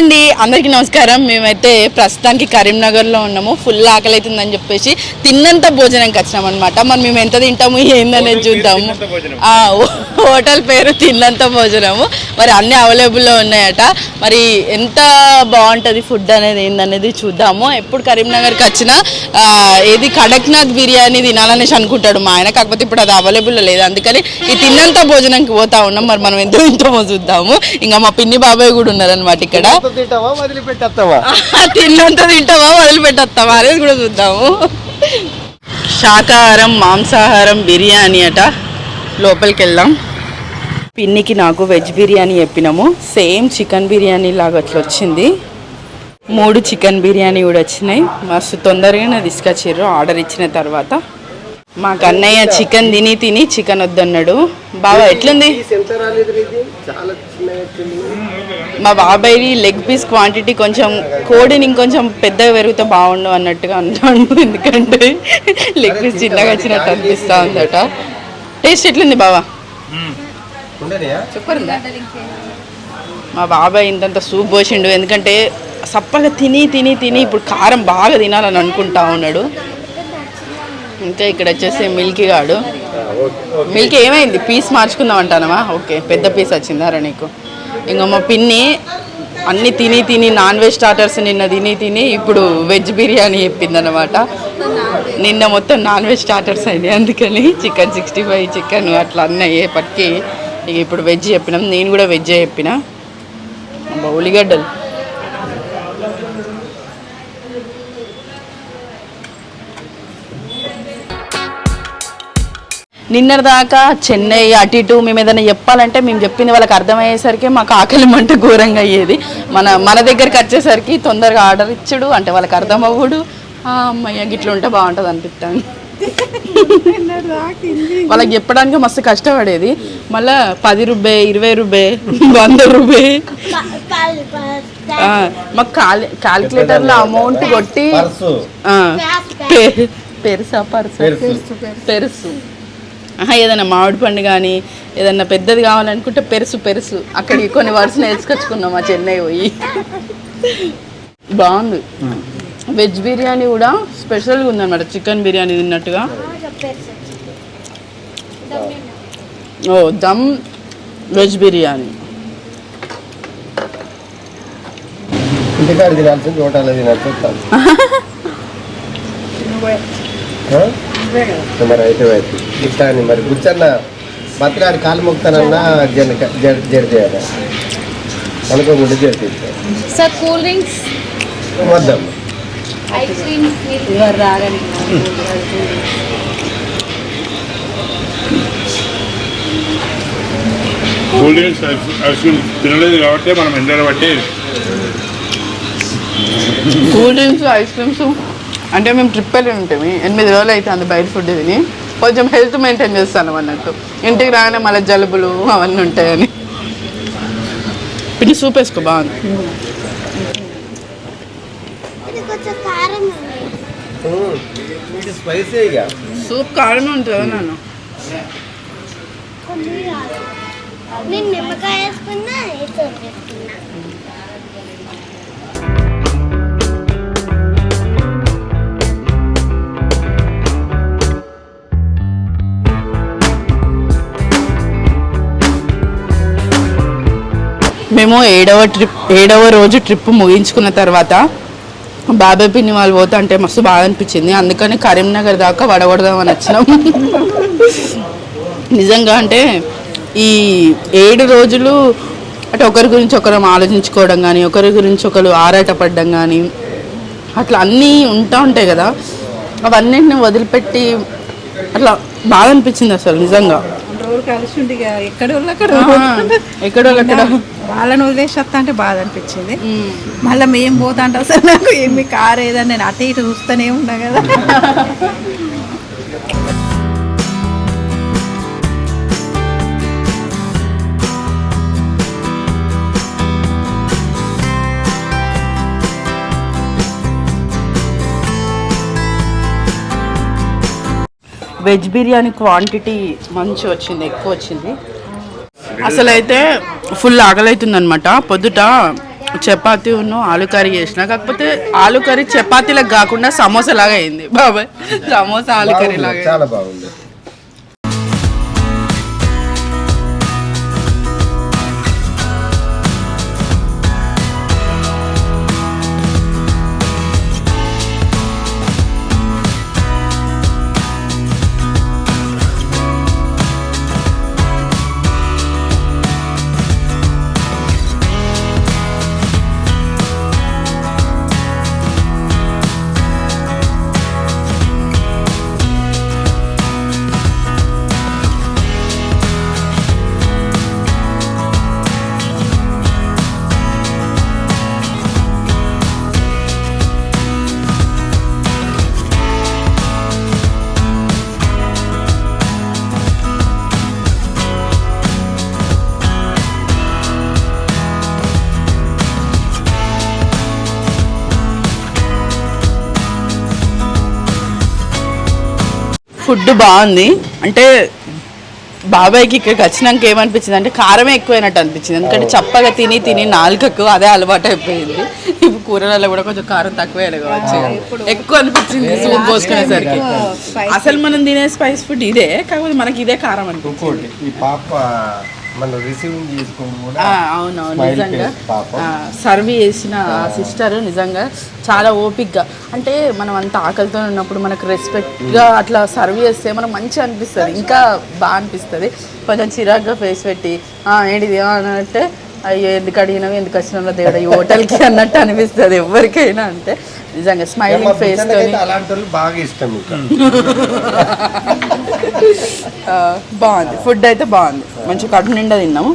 అండి అందరికీ నమస్కారం. మేమైతే ప్రస్తుతానికి కరీంనగర్లో ఉన్నాము. ఫుల్ ఆకలి అవుతుందని చెప్పేసి తిన్నంత భోజనంకి వచ్చినాం అనమాట మరి మేము ఎంత తింటాము ఏందనేది చూద్దాము. హోటల్ పేరు తిన్నంత భోజనము. మరి అన్నీ అవైలబుల్లో ఉన్నాయట. మరి ఎంత బాగుంటుంది ఫుడ్ అనేది ఏందనేది చూద్దాము. ఎప్పుడు కరీంనగర్కి వచ్చినా ఏది కడక్నాథ్ బిర్యానీ తినాలనేసి అనుకుంటాడు మా ఆయన. కాకపోతే ఇప్పుడు అది అవైలబుల్లో లేదు. అందుకని ఈ తిన్నంత భోజనంకి పోతా ఉన్నాం. మరి మనం ఎంత తింటామో చూద్దాము. ఇంకా మా పిన్ని బాబాయ్ కూడా ఉన్నారనమాట ఇక్కడ. తింటావా వదిలిపెట్టేస్తావా? తిన్నంత తింటావా వదిలిపెట్టేస్తావా అనేది కూడా చూద్దాము. శాకాహారం మాంసాహారం బిర్యానీ అట. లోపలికి వెళ్దాం. పిన్నికి నాకు వెజ్ బిర్యానీ చెప్పినాము. సేమ్ చికెన్ బిర్యానీ లాగా అట్లా వచ్చింది. మూడు చికెన్ బిర్యానీ కూడా వచ్చినాయి. మస్తు తొందరగానే తీసుకొచ్చారు ఆర్డర్ ఇచ్చిన తర్వాత. మా కన్నయ్య చికెన్ తిని తిని చికెన్ వద్దన్నాడు. బాబా ఎట్లుంది? మా బాబాయ్ లెగ్ పీస్ క్వాంటిటీ కొంచెం కోడిని ఇంకొంచెం పెద్దగా పెరిగితే బాగుండు అన్నట్టుగా అంటాడు. ఎందుకంటే లెగ్ పీస్ చిన్నగా వచ్చినట్టు అనిపిస్తా ఉందట. టేస్ట్ ఎట్లుంది బావా? ఉండనియా? చెప్పరుందా మా బాబాయ్ ఇంతంత సూప్ పోసిండు. ఎందుకంటే సప్పగా తిని తిని తిని ఇప్పుడు కారం బాగా తినాలని అనుకుంటా ఉన్నాడు. ఇంకా ఇక్కడ వచ్చేసి మిల్కీ గాడు. మిల్కీ ఏమైంది? పీస్ మార్చుకుందాం అంటానమా ఓకే పెద్ద పీస్ వచ్చిందారా నీకు? ఇంకా మా పిన్ని అన్ని తిని తిని నాన్ వెజ్ స్టార్టర్స్ నిన్న తిని తిని ఇప్పుడు వెజ్ బిర్యానీ చెప్పిందనమాట నిన్న మొత్తం నాన్ వెజ్ స్టార్టర్స్ అయినాయి అందుకని చికెన్ సిక్స్టీ ఫైవ్ చికెన్ అట్లా అన్నీ అయ్యేపటికి ఇక ఇప్పుడు వెజ్ చెప్పినాం. నేను కూడా వెజ్ చెప్పిన. ఉల్లిగడ్డలు. ఉల్లిగడ్డలు నిన్నటిదాకా చెన్నై అటు ఇటు మేము ఏదైనా చెప్పాలంటే మేము చెప్పింది వాళ్ళకి అర్థమయ్యేసరికి మాకు ఆకలి మంట ఘోరంగా అయ్యేది. మన మన దగ్గరికి వచ్చేసరికి తొందరగా ఆర్డర్ ఇచ్చుడు అంటే వాళ్ళకి అర్థం అవ్వడు "ఆ, అమ్మయ్య గిట్ల ఉంటే బాగుంటుంది అనిపిస్తాను వాళ్ళకి చెప్పడానికి మస్తు కష్టపడేది. మళ్ళా పది రూపాయ ఇరవై రూపాయ వంద రూపాయ ఆ, మాకు కాలి క్యాలిక్యులేటర్లో అమౌంట్ కొట్టి పర్సు. పెరుసా పర్సా? పెరుసు. పెరుసు. ఆహా, ఏదైనా మామిడి పండు కానీ ఏదైనా పెద్దది కావాలనుకుంటే పెరుసు పెరుసు. అక్కడికి కొన్ని వర్డ్స్ నేర్చుకొచ్చుకున్నాం మా చెన్నై పోయి. బాగుంది. వెజ్ బిర్యానీ కూడా స్పెషల్గా ఉందన్నమాట. చికెన్ బిర్యానీ తిన్నట్టుగా. ఓ దమ్ వెజ్ బిర్యానీ. ఇంటికాడ తినాల్సింది హోటల్లో తినాల్సి మరి అయితే అయితే ఇట్లా అని మరి. కూర్చన్న. బతకాడి కాలు మొక్తానన్నా జన జడ జడ చేయాలి. అనుకోకుండా జడ సార్ కూల్ డ్రింక్స్? వద్దాం ice creams cool drinks ice cream తినలేదు కాబట్టి మనం ఎండలు బట్టి కూల్ డ్రింక్స్ ఐస్ క్రీమ్స్ అంటే మేము ట్రిప్ వెళ్ళి ఉంటాము. ఎనిమిది రోజులు అయితే అంత బయట ఫుడ్ తిని కొంచెం హెల్త్ మెయింటైన్ చేస్తాను అన్నట్టు. ఇంటికి రాగానే మళ్ళీ జలుబులు అవన్నీ ఉంటాయని. పిన్ని సూప్ వేసుకో బాగుంది. కారం సూప్ కారణం ఉంటుంది నాన్న? నిమ్మకాయ వేసుకున్నా. మేము ఏడవ ట్రిప్ ఏడవ రోజు ట్రిప్ ముగించుకున్న తర్వాత బాబాయ్ పిన్ని వాళ్ళు పోతా అంటే మస్తు బాగా అనిపించింది. అందుకని కరీంనగర్ దాకా వడగొడదామని వచ్చినాం. నిజంగా అంటే ఈ ఏడు రోజులు అంటే ఒకరి గురించి ఒకరు ఆలోచించుకోవడం కానీ ఒకరి గురించి ఒకరు ఆరాటపడడం కానీ అట్లా అన్నీ ఉంటా ఉంటాయి కదా. అవన్నీ వదిలిపెట్టి అట్లా బాగా అనిపించింది అసలు నిజంగా. రోజు కలిసి ఉండి ఎక్కడ అక్కడ ఎక్కడో వాళ్ళని వదిలేసి వస్తా అంటే బాధ అనిపించింది. మళ్ళీ మేము పోతా అంటే అసలు నాకు ఏమి కారు ఏదని నేను అటు ఇటు చూస్తూనే ఉన్నా కదా. వెజ్ బిర్యానీ క్వాంటిటీ మంచి వచ్చింది ఎక్కువ వచ్చింది. అసలు అయితే ఫుల్ ఆకలి అవుతుంది అనమాట పొద్దుట చపాతీ ఉన్న ఆలు కర్రీ చేసిన కాకపోతే ఆలు కర్రీ చపాతీలకు కాకుండా సమోసా లాగా అయింది. బాబాయ్ సమోసా ఆలు కర్రీ లాగా చాలా బాగుంది. ఫుడ్ బాగుంది. అంటే బాబాయ్కి ఇక్కడికి వచ్చినాక ఏమనిపించింది అంటే కారమే ఎక్కువైనట్టు అనిపించింది. ఎందుకంటే చప్పగా తిని తిని నాలుకకు అదే అలవాటు అయిపోయింది ఇప్పుడు కూరలలో కూడా కొంచెం కారం తక్కువ కావచ్చు. ఎక్కువ అనిపించింది సూప్ పోసుకునేసరికి అసలు మనం తినే స్పైస్ ఫుడ్ ఇదే కాకపోతే మనకి ఇదే కారం ఈ పాప అవునవును నిజంగా. సర్వ్ చేసిన సిస్టర్ నిజంగా చాలా ఓపిక్గా అంటే మనం అంత ఆకలితో ఉన్నప్పుడు మనకు రెస్పెక్ట్గా అట్లా సర్వ్ చేస్తే మనకు మంచిగా అనిపిస్తుంది. ఇంకా బాగా అనిపిస్తుంది. కొంచెం చిరాగ్గా ఫేస్ పెట్టి "ఆ, ఏంటిది ఆ" అని అంటే అయ్యో ఎందుకు అడిగినావు? ఎందుకు వచ్చినా దేవుడు? ఈ హోటల్కి అన్నట్టు అనిపిస్తుంది ఎవరికైనా అంతే. నిజంగా మా స్మైలింగ్ ఫేస్ బుచ్చన్నకైతే అలాంటి వాళ్ళు బాగా ఇష్టం బాగుంది. ఫుడ్ అయితే బాగుంది. మంచి కడుపు నిండా తిన్నాము.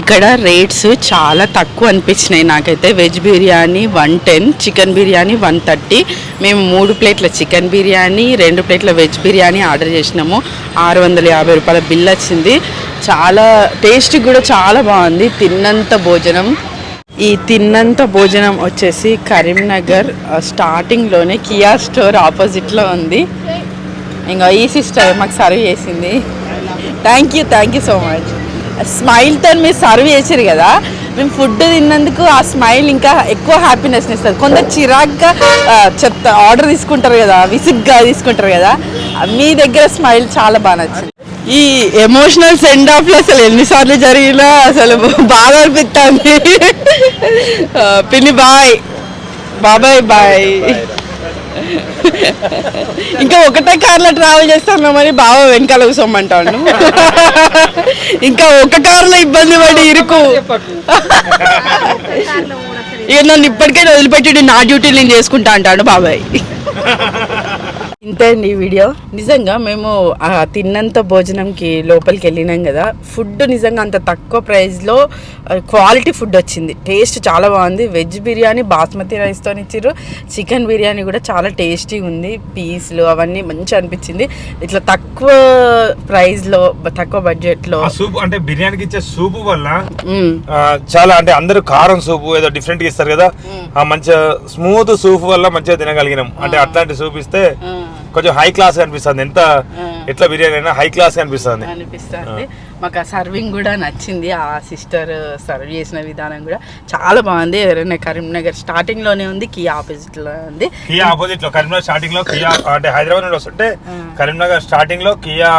ఇక్కడ రేట్స్ చాలా తక్కువ అనిపించినాయి నాకైతే. Veg biryani one ten chicken biryani one thirty మేము మూడు ప్లేట్ల చికెన్ బిర్యానీ రెండు ప్లేట్ల వెజ్ బిర్యానీ ఆర్డర్ చేసినాము. ఆరు వందల యాభై రూపాయల బిల్ వచ్చింది. చాలా టేస్ట్ కూడా చాలా బాగుంది. తిన్నంత భోజనం. ఈ తిన్నంత భోజనం వచ్చేసి కరీంనగర్ స్టార్టింగ్లోనే కియా స్టోర్ ఆపోజిట్లో ఉంది. ఇంకా ఈ సిస్టర్ మాకు సర్వ్ చేసింది. Thank you thank you so much స్మైల్తో మీరు సర్వ్ చేసారు కదా మేము ఫుడ్ తిన్నందుకు ఆ స్మైల్ ఇంకా ఎక్కువ హ్యాపీనెస్ ఇస్తుంది. కొందరు చిరాగ్గా చెప్తా ఆర్డర్ తీసుకుంటారు కదా విసుగ్గా తీసుకుంటారు కదా మీ దగ్గర స్మైల్ చాలా బాగా నచ్చింది. ఈ ఎమోషనల్ సెండ్ ఆఫ్లో అసలు ఎన్నిసార్లు జరిగినా అసలు బాగా అనిపిస్తుంది పిన్ని బాయ్. బాబాయ్ బాయ్. ఇంకా ఒకటే కార్లో ట్రావెల్ చేస్తున్నామని బావ వెనకాల కూసోమంటాడు ఇంకా ఒక కార్లో ఇబ్బంది పడి ఇరుకు. ఇక నన్ను ఇప్పటికే వదిలిపెట్టి నా డ్యూటీ నేను చేసుకుంటా అంటాడు బాబాయ్. ఇంతే అండి ఈ వీడియో. నిజంగా మేము ఆ తిన్నంత భోజనంకి లోపలికి వెళ్ళినాం కదా. ఫుడ్ నిజంగా అంత తక్కువ ప్రైస్లో క్వాలిటీ ఫుడ్ వచ్చింది. టేస్ట్ చాలా బాగుంది. వెజ్ బిర్యానీ బాస్మతి రైస్తో ఇచ్చారు చికెన్ బిర్యానీ కూడా చాలా టేస్టీ ఉంది. పీస్లు అవన్నీ మంచిగా అనిపించింది. ఇట్లా తక్కువ ప్రైస్లో తక్కువ బడ్జెట్లో సూప్ అంటే బిర్యానీకి ఇచ్చే సూపు వల్ల చాలా అంటే అందరూ కారం సూపు ఏదో డిఫరెంట్ ఇస్తారు కదా. ఆ మంచిగా స్మూత్ సూప్ వల్ల మంచిగా తినగలిగినాం. అంటే అట్లాంటి సూప్ ఇస్తే కొంచెం హై క్లాస్ అనిపిస్తుంది. ఎంత ఎట్లా బిర్యానీ అయినా హై క్లాస్ అనిపిస్తుంది. అనిపిస్తుంది. మాకు ఆ సర్వింగ్ కూడా నచ్చింది. ఆ సిస్టర్ సర్వ్ చేసిన విధానం కూడా చాలా బాగుంది. ఎవరైనా కరీంనగర్ స్టార్టింగ్లోనే ఉంది కీ ఆపోజిట్లో ఉంది. కియా ఆపోజిట్లో కరీంనగర్ స్టార్టింగ్లో కియా అంటే హైదరాబాద్ నుండి వస్తుంటే కరీంనగర్ స్టార్టింగ్లో కియా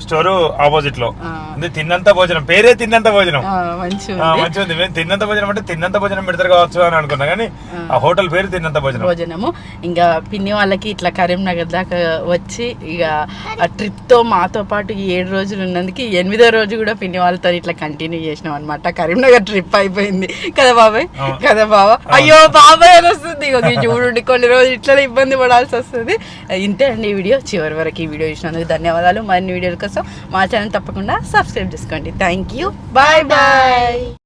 స్టోర్ ఆపోజిట్లో. తిన్నంత భోజనం పేరే తిన్నంత భోజనం. మంచిగా ఉంది. మేము తిన్నంత భోజనం అంటే తిన్నంత భోజనం పెడతారు కావచ్చు అని అనుకున్నా కానీ ఆ. హోటల్ పేరు తిన్నంత భోజనం. భోజనము. ఇంకా పిన్ని వాళ్ళకి ఇట్లా కరీంనగర్ దాకా వచ్చి ఇక ఆ ట్రిప్తో మాతో పాటు ఏడు రోజులు ఉన్నందుకు ఎనిమిదో రోజు కూడా పిన్ని వాళ్ళతో ఇట్లా కంటిన్యూ చేసినాం అనమాట కరీంనగర్ ట్రిప్ అయిపోయింది. కదా బాబాయ్? కదా బాబా అయ్యో బాబాయ్ అని వస్తుంది. చూడండి కొన్ని రోజులు ఇట్లా ఇబ్బంది పడాల్సి వస్తుంది. ఇంతే అండి ఈ వీడియో. చివరి వరకు ఈ వీడియో చూసినందుకు ధన్యవాదాలు. మరిన్ని వీడియోల కోసం మా ఛానల్ తప్పకుండా సబ్స్క్రైబ్ చేసుకోండి. Thank you bye bye